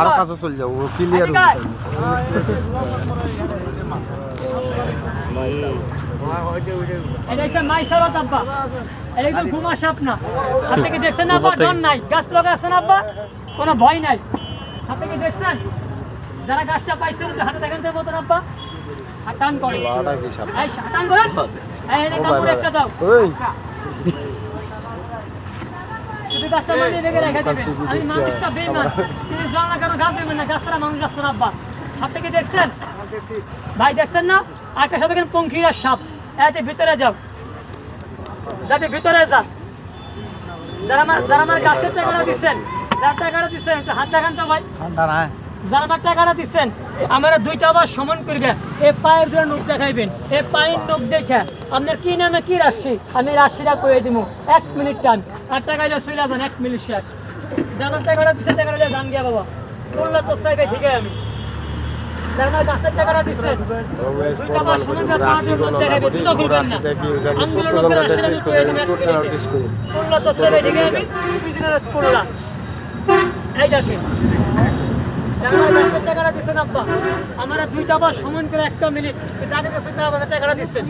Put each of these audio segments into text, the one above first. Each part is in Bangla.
আরও কাছে চলে যাব ক্লিয়ার কোনো ভয় নাই হাত থেকে দেখছেন যারা গাছটা পাইছেন হাতে দেখেন তো মতন আব্বা হাত করে এই করেন একটা দাও গাছটা মারিয়ে রেখে রেখে দেবেন আমি মানুষটা বেমান তিনি জল না কেন গাছ দেবেন না গাছটা মানুষ গাছ আব্বা। হাত থেকে দেখছেন? ভাই দেখছেন না? আরেকটা সাথে পঙ্খিরার সাপ। এতে ভিতরে যাও। যাতে ভিতরে যান। যারা আমার যারা আমার গাছের টাকাটা দিচ্ছেন যার টাকাটা দিচ্ছেন একটু হাত দেখান তো ভাই। যারা আমার টাকাটা দিচ্ছেন আমরা দুইটা আবার সমান করবে। এ পায়ের জন্য দেখাইবেন। এ পায়ের নোট দেখে আপনার কি নামে কি রাশি? আমি রাশিটা করে দিব এক মিনিট টান। আর টাকা যা শুয়ে যাবেন এক মিনিট শেষ। জানার টাকাটা দিচ্ছে টাকাটা যা জান গিয়া বাবা। করলে তো চাইবে ঠিক আমি। আন্দোলন টাকাটা দিচ্ছেন আব্বা। আমরা দুইটা বার সমান করে একটা মিনিট যাদের কাছে টাকাটা দিচ্ছেন।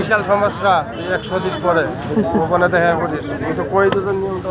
বিশাল সমস্যা একশো দিস পরে। ওখানে দেখা করিস কিন্তু কই দুজন নিয়মটা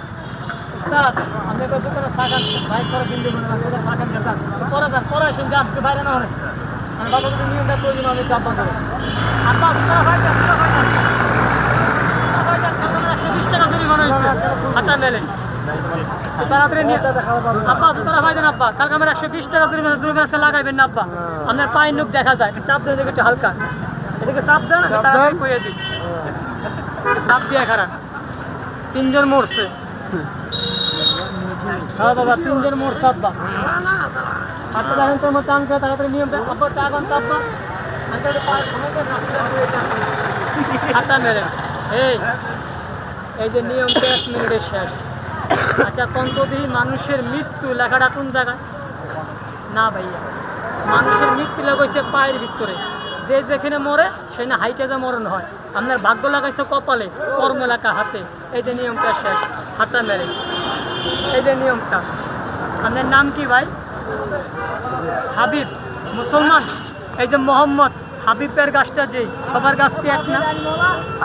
তাড়াতাড়ি নিয়ে আব্বা তোরা ভাই দেন আব্বা। কালকে আমার একশো বিশ টাকা জরিমানা জরিমানা লাগাইবেন না আব্বা। আপনার পায়ের নখ দেখা যায়। চাপ দিয়ে দেখে একটু হালকা। এদিকে চাপ দেন তাড়াতাড়ি কইয়ে দিই। চাপ দিয়ে খারাপ। তিনজন মরছে। হ্যাঁ বাবা তিনজন মোট সাব্বা হাতে দেখেন তো, আমার টান করে তাড়াতাড়ি হাতা মেরে। এই এই যে নিয়মটা এক মিনিটের শেষ। আচ্ছা কন্তদিহি মানুষের মৃত্যু, লেখাটা কোন জায়গায়? না ভাইয়া। মানুষের মৃত্যু লাগাইছে পায়ের ভিতরে। যে যেখানে মরে, সেখানে হাইটে যে মরণ হয়। আপনার ভাগ্য লাগাইছে কপালে, কর্ম লেখা হাতে। এই যে নিয়মটা শেষ। হাতা মেরে। এই যে নিয়মটা। আপনার নাম কি ভাই? হাবিব, মুসলমান? এই যে মোহাম্মদ, হাবিবের গাছটা যেই, সবার গাছ কি এক না?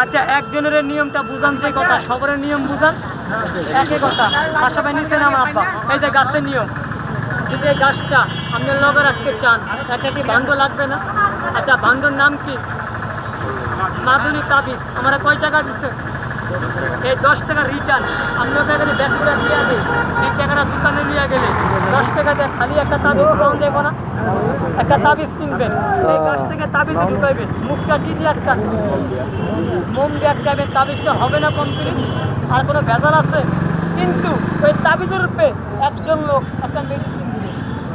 আচ্ছা একজনের নিয়মটা বুঝান, যে কথা সবার নিয়ম বুঝান? একই কথা। পাশাপাশি নিচে নাম, আব্বা। এই যে গাছের নিয়ম। যদি এই গাছটা আপনি লগে রাখতে চান, একটা কি ভাঙ্গ লাগবে না? আচ্ছা ভাঙ্গর নাম কি? মাদুরি তাবিজ। আমরা কয় টাকা দিচ্ছে এই দশ টাকা রিটার্ন টাকা ব্যাক করে দিয়ে দেয় এই টাকাটা দোকানে নিয়ে গেলে। দশ টাকা দিয়ে খালি একটা তাবিজ পাউন দেবো না একটা তাবিজ কিনবেন এই গাছ থেকে তাবিজ ঢুকাইবেন মুখটা দিয়ে একটা মোম দিয়ে আটকাবেন তাবিজটা হবে না কমপ্লিট আর কোনো ভেজাল আছে? কিন্তু ওই তাবিজের রূপে একজন লোক একটা মেডিসিন দিবে।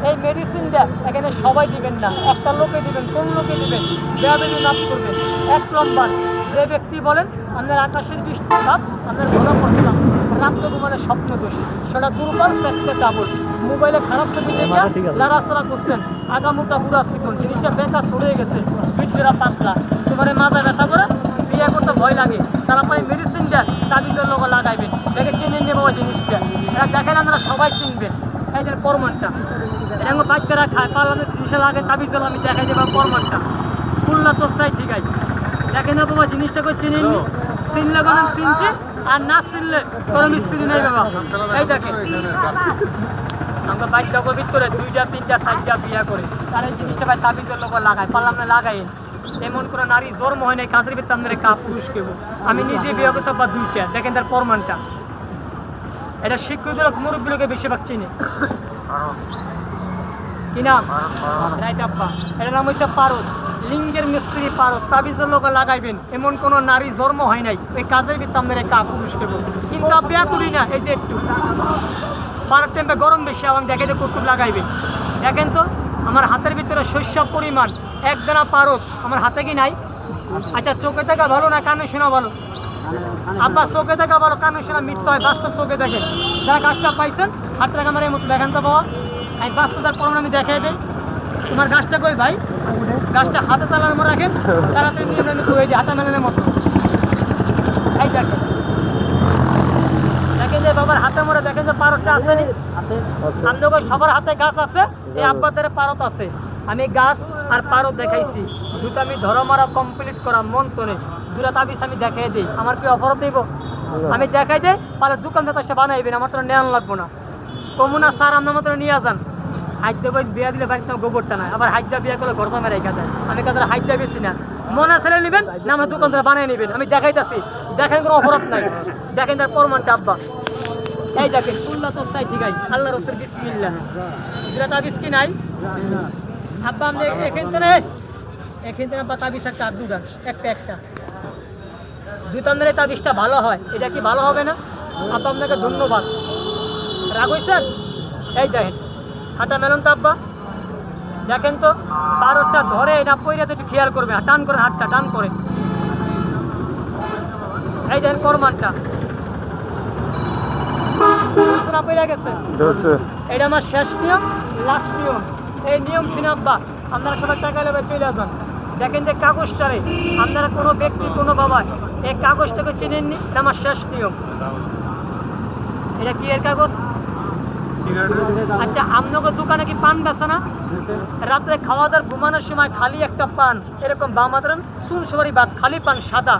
এই মেডিসিনটা এখানে সবাই দিবেন না। একটা লোকে দিবেন, কোন লোকে দিবেন? দেয়াবেদি মাফ করবেন এক নম্বর যে ব্যক্তি বলেন আপনার আকাশের বৃষ্টি ভাব আপনার ঘোরা পড়ছিলাম রাত্র ঘুমানে স্বপ্ন দোষ সেটা দুর্বল পেটে ডাবল মোবাইলে খারাপ ছবি দেখে লড়াচড়া করছেন। আগামুটা গুড়া শিখুন জিনিসটা ব্যথা ছড়ে গেছে পিঠেরা পাতলা। তোমার মাথা ব্যথা করে বিয়ে করতে ভয় লাগে। তারা পাই মেডিসিন দেয় তাবিজের লোক লাগাইবেন দেখে কিনে নেব ওই জিনিসটা। এটা দেখেন আপনারা সবাই চিনবেন এই যে প্রমাণটা। এটা বাচ্চারা খায় পালানোর জিনিসের লাগে তাবিজ আমি দেখাই দেবো প্রমাণটা। খুলনা তো চাই ঠিক আছে দেখেন না বাবা চিনি? চিনলে চিনছি আর না চিনলে কোনো মিস্ত্রি নেই বাবা। এই দেখেন। আমরা বাইকটা কোভিড করে দুইটা তিনটা চারটা বিয়া করে। তার এই জিনিসটা ভাই তাবিজের লোক লাগায়। পারলাম না লাগাই। এমন কোনো নারী জন্ম হয় নাই কাঁচের ভিতরে আমাদের কা পুরুষ কেব আমি নিজে বিয়ে করছি বা দুইটা। দেখেন তার প্রমাণটা। এটা শিক্ষিত লোক মুরব্বী লোকে বেশিরভাগ চিনি। কি নাম? রাইট আব্বা। এটার নাম হচ্ছে পারদ লিঙ্গের মিস্ত্রি পারদ তাবিজের লোক লাগাইবেন। এমন কোন নারী জন্ম হয় নাই। ওই কাজের ভিতরে আমাদের কা বলব। কিন্তু বিয়া করি না, এই যে একটু। পারদ টেম্পে গরম বেশি আমি দেখে যে কুটকুট লাগাইবে। দেখেন তো, আমার হাতের ভিতরে শস্য পরিমাণ একদানা পারদ আমার হাতে কি নাই? আচ্ছা চোখে দেখা ভালো না কানে শোনা ভালো? আব্বা, চোখে দেখা ভালো, কানে শোনা মিথ্যা হয়, বাস্তব চোখে দেখেন যারা গাছটা পাইছেন হাতটা আমার এই মতো দেখেন তো বাবা আমি বাস্তবতার প্রমাণ আমি দেখাই দিই। তোমার গাছটা কই ভাই? গাছটা হাতে তালার মতো রাখেন তাড়াতাড়ি নিয়ে আমি কই দিই হাতে মেলানোর মতো। এই দেখেন। দেখেন যে বাবার হাতে মরে দেখেন যে পারতটা আছে নি? আপনাদের সবার হাতে গাছ আছে এই আব্বাদের পারত আছে। আমি গাছ আর পারত দেখাইছি। দুটো আমি ধরো মারা কমপ্লিট করা মন তোনে দুটা তাবিজ আমি দেখাই দিই। আমার কি অফার দেব? আমি দেখাই দিই তাহলে দোকানদার সে বানাইবেন আমার তো নেওয়ান লাগবো না। কমুনা স্যার আপনার মতো নিয়ে যান। হাইজা বই বিয়া দিলে বাড়িতে গোবরটা নাই। আবার হাইজা বিয়া করলে ঘর জমে রেখা যায়। আমি কাদের হাইজা বেশি না। মনে ছেলে নেবেন? না, আমার দোকানদার বানিয়ে নেবেন। আমি দেখাইতাছি। দেখেন কোনো অপরাধ নাই। দেখেন তার প্রমাণটা, আব্বা। এই দেখেন উল্লাহ তো চাই ঠিক আছে আল্লাহ রসুল, বিসমিল্লাহ। দুটা তাবিজ কি নাই? আব্বা আমরা এখান থেকে এখান থেকে আব্বা তাবিজ একটা আর দুটা। একটা একটা। দুই তন্দ্রের তাবিজটা ভালো হয়। এটা কি ভালো হবে না? আব্বা, আপনাকে ধন্যবাদ। রাগ হয়েছেন এই দেখেন। হাঁটা মেলন তো আব্বা। দেখেন তো বারোটা ধরে না পইরা তো একটু খেয়াল করবে টান করে হাতটা টান করে। এই দেখেন করমানটা। না পইরা গেছে। এটা আমার শেষ নিয়ম লাস্ট নিয়ম। এই নিয়ম শুনে আব্বা আপনারা সবাই টাকা লেবে চলে যান। দেখেন যে কাগজটারে আপনারা কোনো ব্যক্তি কোনো বাবা এই কাগজটাকে চিনেননি আমার শেষ নিয়ম। এটা কি এর কাগজ? আচ্ছা আপনাকে দোকানে কি পান বেচা না? রাত্রে খাওয়া দাওয়ার ঘুমানোর সময় খালি একটা পান, এরকম বাম হাতে চুন সবারই বাদ খালি পান সাদা।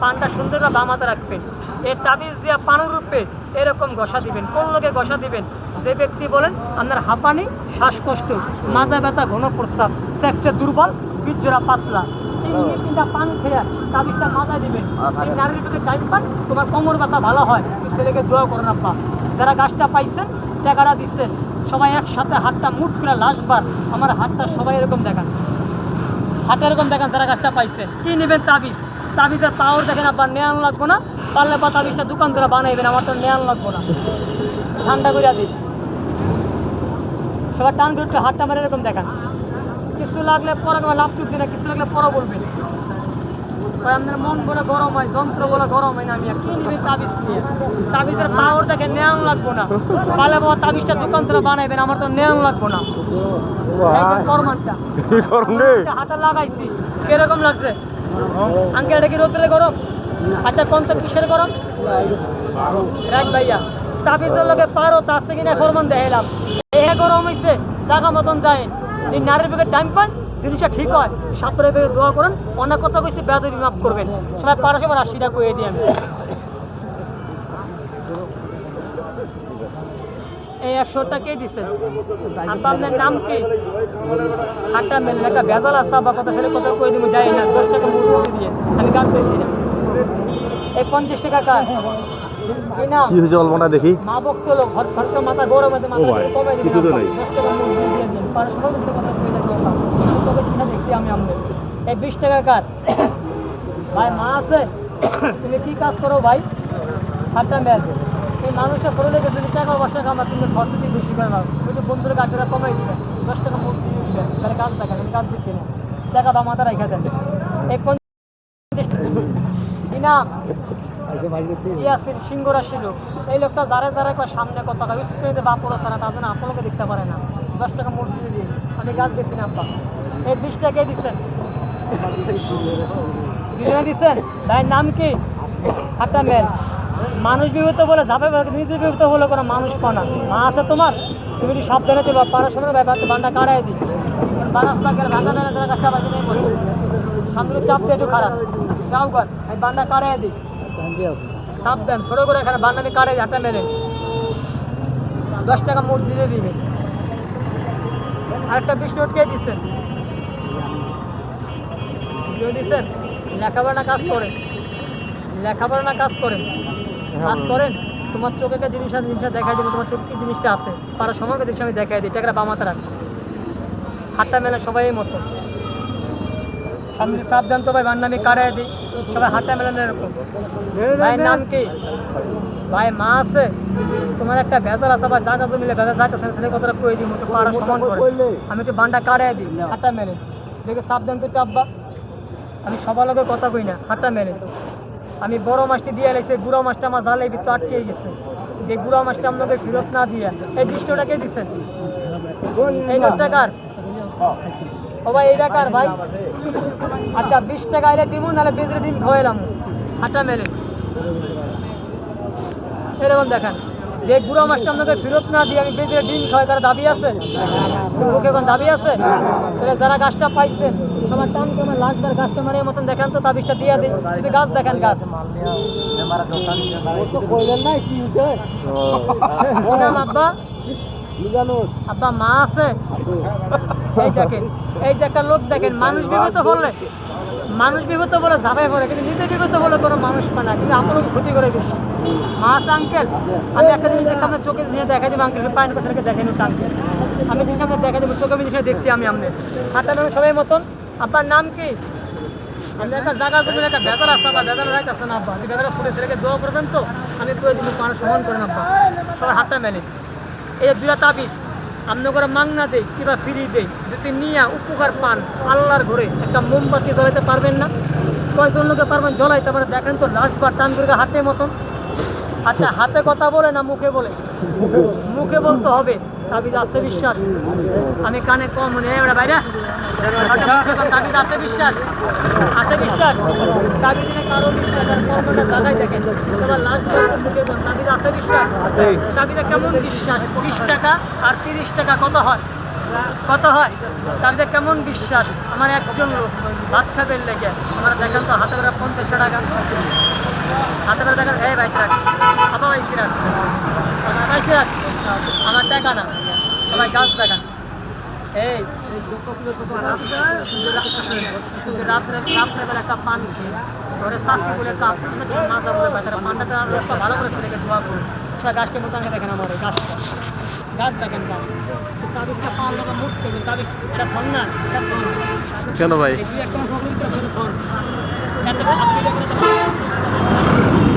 পানটা সুন্দর বাম হাতে রাখবেন। এই তাবিজ দিয়া পানুর রূপে এরকম গসা দিবেন, কোন লোকে গসা দিবেন? যে ব্যক্তি বলেন, আপনার হাঁপানি, শ্বাসকষ্ট, মাজা ব্যথা, ঘন প্রস্রাব, সেক্সে দুর্বল বীর্যরা পাতলা। তোমার কোমর ব্যথা ভালো হয়। ছেলেকে দোয়া করেন আপা যারা গাছটা পাইছেন টাকাটা দিচ্ছেন সবাই একসাথে হাতটা মুঠ করে লাশবার। আমার হাতটা সবাই এরকম দেখান। হাতে এরকম দেখান যারা গাছটা পাইছেন কি নেবেন তাবিজ? তাবিজের পাওয়ার দেখেন আবার নেওয়ান লাগবো না? পারলে বা তাবিজটা দোকান ধরে বানাইবেন, আমার তো নেওয়ান লাগবো না। ঠান্ডা করে দিন। সবার টান করে একটু হাতটা আমার এরকম দেখান। কিছু লাগলে পরে লাভ টুকছে না, কিছু লাগলে পরে বলবেন। আপনার মন বলে গরম হয় যন্ত্র বলে গরম হয় না আমি কি নিবেন তাবিজ দিয়ে তাবিজের পাওয়ার দেখে নেওয়ান লাগবো না। পালে বাবা তাবিজটা দোকান থেকে বানাইবেন আমার তো নেওয়ান লাগবো না। ফরমানটা হাতে লাগাইছি। কীরকম লাগছে? আঙ্কেল এটা কি রোদ্রে গরম? আচ্ছা কোন তো কিসের গরম? রাখ ভাইয়া। তাবিজের লগে পারো তার থেকে কিনা ফরমান দেখাইলাম। এ গরম হইছে জাগা মতন যায়। এই নারীর বেগে টাইম পান। জিনিসটা ঠিক হয়, সাপরে বেগে দোয়া করেন অনেক কথা কইছি বেদবি মাফ করবেন। সবাই পারো সবার আশিটা দিই আমি। এই একশোটা কে দিচ্ছেন আপা আপনার নাম কি? একটা বেজাল আসা বা কথা কথা কই দিব যাই না, দশ টাকা মুরগি দিয়ে। গান এই পঞ্চাশ টাকা নাম কি হয়েছে অল্প না দেখি কমে কিছু তো নেই। এই বিশ টাকা কার ভাই মা আছে। তুমি কি কাজ করো ভাই? আটটা মেল এই মানুষটা করে লেগে যদি টাকা বসে খামা তুমি খরচ দিয়ে বেশি করে নাও ওই যে বন্ধুরা গাছটা কমাই দিবে দশ টাকা মুরগি দিয়ে দিবে তাহলে কাজ টাকা আমি কাজ দিচ্ছি না। টাকা বা মাথা রাখা দেন। এই পঞ্চাশ কি নাম? ছিল এই লোকটা সামনে কথা মানুষ বিভূত বলে ঝাপে নিজে বিভূত বলে কোনো মানুষ পানা মা আছে তোমার তুমি যদি সাবধানে চলবা পাড়ার সময় ব্যাপার বান্ডা কাটাই দিস বারাস গেলে ভাঙা নেয় তারা নেই সামনে চাপ দিয়ে একটু খারাপ যাও কর বান্ডা কাটাই দিই সাবধান ছোটো করে এখানে বান্নামি কাটে হাতে মেলে দশ টাকা মোট দিয়ে দিবে। আরেকটা বিশ নোট কে দিচ্ছেন। কেউ দিচ্ছেন? লেখাপড়া কাজ করেন। লেখাপড়া না কাজ করেন। কাজ করেন তোমার চোখে একটা জিনিস আছে জিনিসটা দেখাই দেবো তোমার চোখে কি জিনিসটা আছে? পারার সময় জিনিস আমি দেখাই দিই টাকাটা বামাতে রাখ। হাতটা মেলা সবাই মতো। সামনে সাবধান তো ভাই বান্নামি কাটাই দিই সবাই হাতটা মেলানো এরকম। ভাইয়ের নাম কি? ভাই মা আছে? তোমার একটা ভেজাল আছে বা জায়গা জমিলে ভেজাল জায়গা কথাটা কই দিই একটু পাড়া সমান করে। আমি একটু বান্ডা কাটাই দিই হাতটা মেলে। দেখে সাবধান তো আব্বা। আমি সবার লোকের কথা কই না হাতটা মেলে। আমি বড় মাছটি দিয়ে এলাইছে গুড়া মাছটা আমার জালে ভিতরে আটকে গেছে। যে গুড়া মাছটা আপনাদের ফেরত না দিয়ে এই দৃশ্যটা কে দিচ্ছেন এই দশ টাকার ও ভাই এই টাকার ভাই। আচ্ছা বিশ টাকা এলে দিব নাহলে বেজরে দিন খাওয়াইলাম হাঁটা মেলে এরকম দেখেন। যে গুড়া মাছটা আপনাকে ফেরত না দিয়ে আমি বেজরে ডিম খাওয়াই তার দাবি আছে? ওকে এখন দাবি আছে? তাহলে যারা গাছটা পাইছেন সবার টান কমে লাখবার কাস্টমারের মতন দেখেন তো তাবিজটা দিয়ে দিই যদি গাছ দেখেন গাছ। আব্বা? আব্বা মা আছে? এই দেখেন। এই যে একটা লোক দেখেন, মানুষ বিপদ বললে মানুষ বিপদ বলে ঝাঁপাই পড়ে, কিন্তু নিজে বিপদ বলে কোনো মানুষ পায় না, কিন্তু আপনার ক্ষতি করে দিচ্ছে। মা আছে আঙ্কেল আমি একটা জিনিস আপনার চোখে নিয়ে দেখা দেবো আঙ্কেল পায়ের কাছে আঙ্কেল আমি জিনিস আপনার দেখাই দেবো চোখে জিনিস দেখছি আমি আপনার। হাতে নামে সবাই মতন আপনার নাম কি? আমি একটা জায়গা জমির একটা বেতার আসতে আবার বেতার আসতে না, আব্বা। আপনি বেতারা ফুটে ছেলেকে দোয়া করবেন তো? আমি দিন মানুষ সমান করেন, আব্বা। সবাই হাতটা মেলে। এই দুটা তাবিজ আপনি করে মাংনা দেই কিংবা ফ্রি দেই যদি নিয়ে উপকার পান আল্লাহর ঘরে, একটা মোমবাতি জ্বলাইতে পারবেন না। কয়জন লোকে পারবেন জ্বলাইতে পারে দেখেন তো বা টান করে হাতে মতন। আচ্ছা হাতে কথা বলে না মুখে বলে? মুখে বলতে হবে, তাবিজ আছে বিশ্বাস। আমি কানে কম হয় ওরা বাইরে তাবিজ আছে বিশ্বাস? আছে বিশ্বাস? নিয়ে কারও বিশ্বাস কেমন বিশ্বাস বিশ টাকা আর তিরিশ টাকা কত হয় কত হয় কেমন বিশ্বাস আমার একজন লোক ভাত খাবেন লেগে আমার দেখেন তো হাতে করে পঞ্চাশ টাকা হাতে করে দেখেন এই ভাই ভাই সিরাজ আমার টাকা না। সবাই গাছ দেখান এই রাত্রে একটা পান খেয়ে ধরে শাস্তি বলে কাপ মাথা বলে পায় ভালো করে ছেলেকে দোয়া করুন সে গাছটা দেখেন আমার গাছ দেখেন গাছ। লোক এটা কেন ভাই? একটা